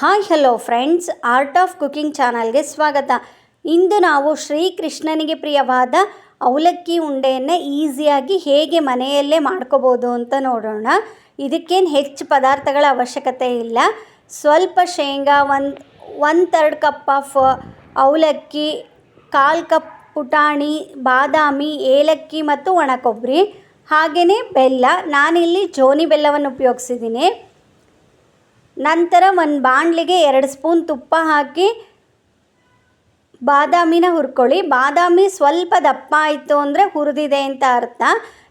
Hi, hello friends. Art of cooking ಚಾನಲ್ಗೆ ಸ್ವಾಗತ. ಇಂದು ನಾವು ಶ್ರೀಕೃಷ್ಣನಿಗೆ ಪ್ರಿಯವಾದ ಅವಲಕ್ಕಿ ಉಂಡೆಯನ್ನು ಈಸಿಯಾಗಿ ಹೇಗೆ ಮನೆಯಲ್ಲೇ ಮಾಡ್ಕೋಬೋದು ಅಂತ ನೋಡೋಣ. ಇದಕ್ಕೇನು ಹೆಚ್ಚು ಪದಾರ್ಥಗಳ ಅವಶ್ಯಕತೆ ಇಲ್ಲ. ಸ್ವಲ್ಪ ಶೇಂಗಾ, ಒಂದು ಒನ್ ತರ್ಡ್ ಕಪ್ ಆಫ್ ಅವಲಕ್ಕಿ, ಕಾಲು ಕಪ್ ಪುಟಾಣಿ, ಬಾದಾಮಿ, ಏಲಕ್ಕಿ ಮತ್ತು ಒಣ ಕೊಬ್ಬರಿ ಹಾಗೆಯೇ ಬೆಲ್ಲ. ನಾನಿಲ್ಲಿ ಜೋನಿ ಬೆಲ್ಲವನ್ನು ಉಪಯೋಗಿಸಿದ್ದೀನಿ. ನಂತರ ಒಂದು ಬಾಣಲಿಗೆ ಎರಡು ಸ್ಪೂನ್ ತುಪ್ಪ ಹಾಕಿ ಬಾದಾಮಿನ ಹುರ್ಕೊಳ್ಳಿ. ಬಾದಾಮಿ ಸ್ವಲ್ಪ ದಪ್ಪ ಆಯಿತು ಅಂದರೆ ಹುರಿದಿದೆ ಅಂತ ಅರ್ಥ.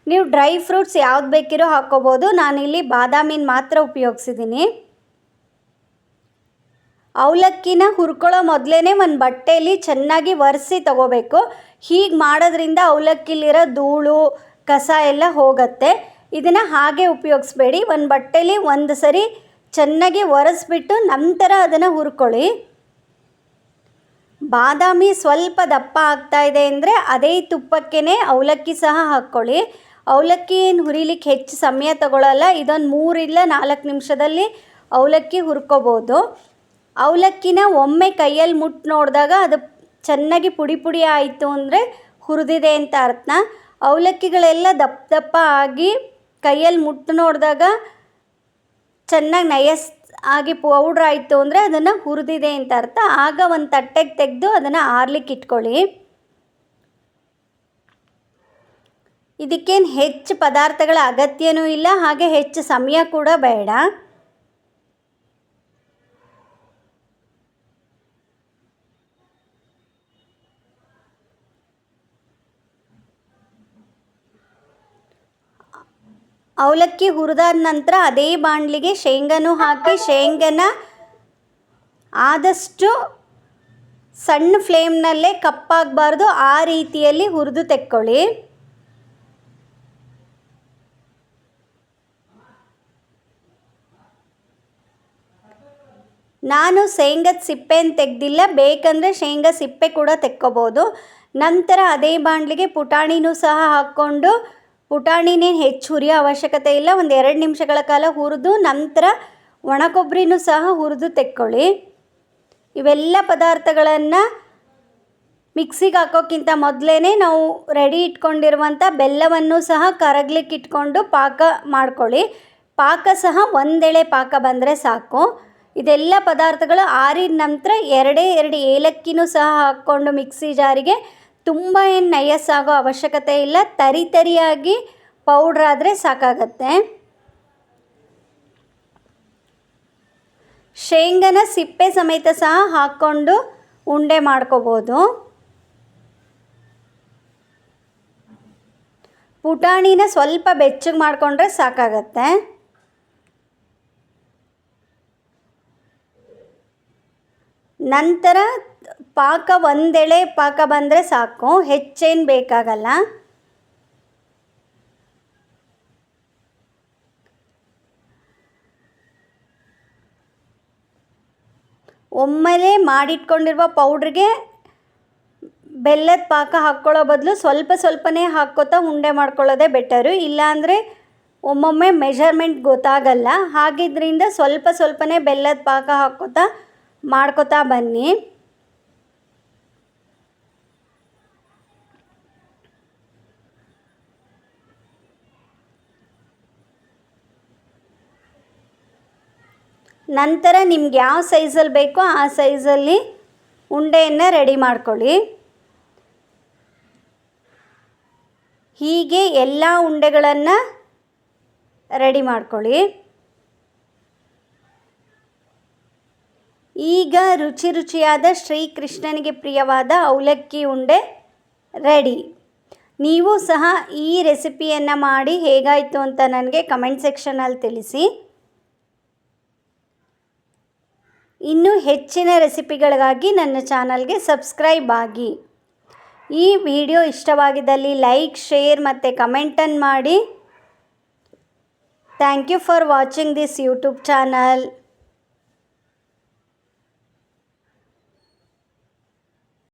ನೀವು ಡ್ರೈ ಫ್ರೂಟ್ಸ್ ಯಾವ್ದು ಬೇಕಿರೋ ಹಾಕ್ಕೋಬೋದು ನಾನಿಲ್ಲಿ ಬಾದಾಮಿನ ಮಾತ್ರ ಉಪಯೋಗಿಸಿದ್ದೀನಿ ಅವಲಕ್ಕಿನ ಹುರ್ಕೊಳ್ಳೋ ಮೊದಲೇ ಒಂದು ಬಟ್ಟೆಯಲ್ಲಿ ಚೆನ್ನಾಗಿ ಒರೆಸಿ ತಗೋಬೇಕು. ಹೀಗೆ ಮಾಡೋದ್ರಿಂದ ಅವಲಕ್ಕಿಲಿರೋ ಧೂಳು, ಕಸ ಎಲ್ಲ ಹೋಗುತ್ತೆ. ಇದನ್ನು ಹಾಗೆ ಉಪಯೋಗಿಸ್ಬೇಡಿ. ಒಂದು ಬಟ್ಟೆಯಲ್ಲಿ ಒಂದು ಸರಿ ಚೆನ್ನಾಗಿ ಒರೆಸ್ಬಿಟ್ಟು ನಂತರ ಅದನ್ನು ಹುರ್ಕೊಳ್ಳಿ. ಬಾದಾಮಿ ಸ್ವಲ್ಪ ದಪ್ಪ ಆಗ್ತಾ ಇದೆ ಅಂದರೆ ಅದೇ ತುಪ್ಪಕ್ಕೇ ಅವಲಕ್ಕಿ ಸಹ ಹಾಕ್ಕೊಳ್ಳಿ ಅವಲಕ್ಕಿ ಹುರಿಲಿಕ್ಕೆ ಹೆಚ್ಚು ಸಮಯ ತಗೊಳ್ಳಲ್ಲ ಇದೊಂದು ಮೂರಿಂದ ನಾಲ್ಕು ನಿಮಿಷದಲ್ಲಿ ಅವಲಕ್ಕಿ ಹುರ್ಕೋಬೋದು. ಅವಲಕ್ಕಿನ ಒಮ್ಮೆ ಕೈಯಲ್ಲಿ ಮುಟ್ಟು ನೋಡಿದಾಗ ಅದು ಚೆನ್ನಾಗಿ ಪುಡಿ ಪುಡಿ ಆಯಿತು ಅಂದರೆ ಹುರಿದಿದೆ ಅಂತ ಅರ್ಥ. ಅವಲಕ್ಕಿಗಳೆಲ್ಲ ದಪ್ಪ ದಪ್ಪ ಆಗಿ ಕೈಯಲ್ಲಿ ಮುಟ್ಟು ನೋಡಿದಾಗ ಚೆನ್ನಾಗಿ ನಯಸ್ ಆಗಿ ಪೌಡ್ರ್ ಆಯಿತು ಅಂದರೆ ಅದನ್ನು ಹುರಿದಿದೆ ಅಂತ ಅರ್ಥ. ಆಗ ಒಂದು ತಟ್ಟೆಗೆ ತೆಗೆದು ಅದನ್ನು ಆರ್ಲಿಕ್ಕೆ ಇಟ್ಕೊಳ್ಳಿ. ಇದಕ್ಕೇನು ಹೆಚ್ಚು ಪದಾರ್ಥಗಳ ಅಗತ್ಯನೂ ಇಲ್ಲ, ಹಾಗೆ ಹೆಚ್ಚು ಸಮಯ ಕೂಡ ಬೇಡ. ಅವಲಕ್ಕಿ ಹುರಿದಾದ ನಂತರ ಅದೇ ಬಾಣಲಿಗೆ ಶೇಂಗಾನು ಹಾಕಿ ಶೇಂಗಾನ ಆದಷ್ಟು ಸಣ್ಣ ಫ್ಲೇಮ್ನಲ್ಲೇ ಕಪ್ಪಾಗಬಾರ್ದು, ಆ ರೀತಿಯಲ್ಲಿ ಹುರಿದು ತೆಕ್ಕೊಳ್ಳಿ. ನಾನು ಶೇಂಗದ ಸಿಪ್ಪೆನ ತೆಗೆದಿಲ್ಲ, ಬೇಕಂದರೆ ಶೇಂಗಾ ಸಿಪ್ಪೆ ಕೂಡ ತೆಕ್ಕೋಬೋದು. ನಂತರ ಅದೇ ಬಾಣಲಿಗೆ ಪುಟಾಣಿನೂ ಸಹ ಹಾಕ್ಕೊಂಡು ಪುಟಾಣಿನೇ ಹೆಚ್ಚು ಹುರಿಯೋ ಅವಶ್ಯಕತೆ ಇಲ್ಲ. ಒಂದು ಎರಡು ನಿಮಿಷಗಳ ಕಾಲ ಹುರಿದು, ನಂತರ ಒಣ ಕೊಬ್ಬರಿನೂ ಸಹ ಹುರಿದು ತೆಕ್ಕೊಳ್ಳಿ. ಇವೆಲ್ಲ ಪದಾರ್ಥಗಳನ್ನು ಮಿಕ್ಸಿಗೆ ಹಾಕೋಕ್ಕಿಂತ ಮೊದಲೇ ನಾವು ರೆಡಿ ಇಟ್ಕೊಂಡಿರುವಂಥ ಬೆಲ್ಲವನ್ನು ಸಹ ಕರಗ್ಲಿಕ್ಕೆ ಇಟ್ಕೊಂಡು ಪಾಕ ಮಾಡ್ಕೊಳ್ಳಿ. ಪಾಕ ಸಹ ಒಂದೆಳೆ ಪಾಕ ಬಂದರೆ ಸಾಕು. ಇದೆಲ್ಲ ಪದಾರ್ಥಗಳು ಆರಿದ ನಂತರ ಎರಡೇ ಎರಡು ಏಲಕ್ಕಿನೂ ಸಹ ಹಾಕ್ಕೊಂಡು ಮಿಕ್ಸಿ ಜಾರಿಗೆ ತುಂಬ ಏನು ನಯಸ್ಸಾಗೋ ಅವಶ್ಯಕತೆ ಇಲ್ಲ. ತರಿ ತರಿಯಾಗಿ ಪೌಡ್ರ್ ಆದರೆ ಸಾಕಾಗತ್ತೆ. ಶೇಂಗನ ಸಿಪ್ಪೆ ಸಮೇತ ಸಹ ಹಾಕ್ಕೊಂಡು ಉಂಡೆ ಮಾಡ್ಕೋಬೋದು. ಪುಟಾಣಿನ ಸ್ವಲ್ಪ ಬೆಚ್ಚಗೆ ಮಾಡಿಕೊಂಡ್ರೆ ಸಾಕಾಗತ್ತೆ. ನಂತರ ಪಾಕ ಒಂದೆಳೆ ಪಾಕ ಬಂದರೆ ಸಾಕು, ಹೆಚ್ಚೇನು ಬೇಕಾಗಲ್ಲ. ಒಮ್ಮೆಲೆ ಮಾಡಿಟ್ಕೊಂಡಿರುವ ಪೌಡ್ರಿಗೆ ಬೆಲ್ಲದ ಪಾಕ ಹಾಕ್ಕೊಳ್ಳೋ ಬದಲು ಸ್ವಲ್ಪ ಸ್ವಲ್ಪನೇ ಹಾಕ್ಕೋತಾ ಉಂಡೆ ಮಾಡ್ಕೊಳ್ಳೋದೇ ಬೆಟರು. ಇಲ್ಲಾಂದರೆ ಒಮ್ಮೊಮ್ಮೆ ಮೆಷರ್ಮೆಂಟ್ ಗೊತ್ತಾಗಲ್ಲ. ಹಾಗಿದ್ರಿಂದ ಸ್ವಲ್ಪ ಸ್ವಲ್ಪನೇ ಬೆಲ್ಲದ ಪಾಕ ಹಾಕ್ಕೋತಾ ಮಾಡ್ಕೋತಾ ಬನ್ನಿ. ನಂತರ ನಿಮ್ಗೆ ಯಾವ ಸೈಜಲ್ಲಿ ಬೇಕೋ ಆ ಸೈಜಲ್ಲಿ ಉಂಡೆಯನ್ನು ರೆಡಿ ಮಾಡ್ಕೊಳ್ಳಿ. ಹೀಗೆ ಎಲ್ಲ ಉಂಡೆಗಳನ್ನು ರೆಡಿ ಮಾಡ್ಕೊಳ್ಳಿ. ಈಗ ರುಚಿ ರುಚಿಯಾದ ಶ್ರೀಕೃಷ್ಣನಿಗೆ ಪ್ರಿಯವಾದ ಅವಲಕ್ಕಿ ಉಂಡೆ ರೆಡಿ. ನೀವು ಸಹ ಈ ರೆಸಿಪಿಯನ್ನು ಮಾಡಿ ಹೇಗಾಯಿತು ಅಂತ ನನಗೆ ಕಮೆಂಟ್ ಸೆಕ್ಷನಲ್ಲಿ ತಿಳಿಸಿ. ಇನ್ನೂ ಹೆಚ್ಚಿನ ರೆಸಿಪಿಗಳಿಗಾಗಿ ನನ್ನ ಚಾನಲ್ಗೆ ಸಬ್ಸ್ಕ್ರೈಬ್ ಆಗಿ. ಈ ವಿಡಿಯೋ ಇಷ್ಟವಾಗಿದ್ದಲ್ಲಿ ಲೈಕ್, ಶೇರ್ ಮತ್ತು ಕಮೆಂಟನ್ನು ಮಾಡಿ. Thank you for watching this YouTube channel.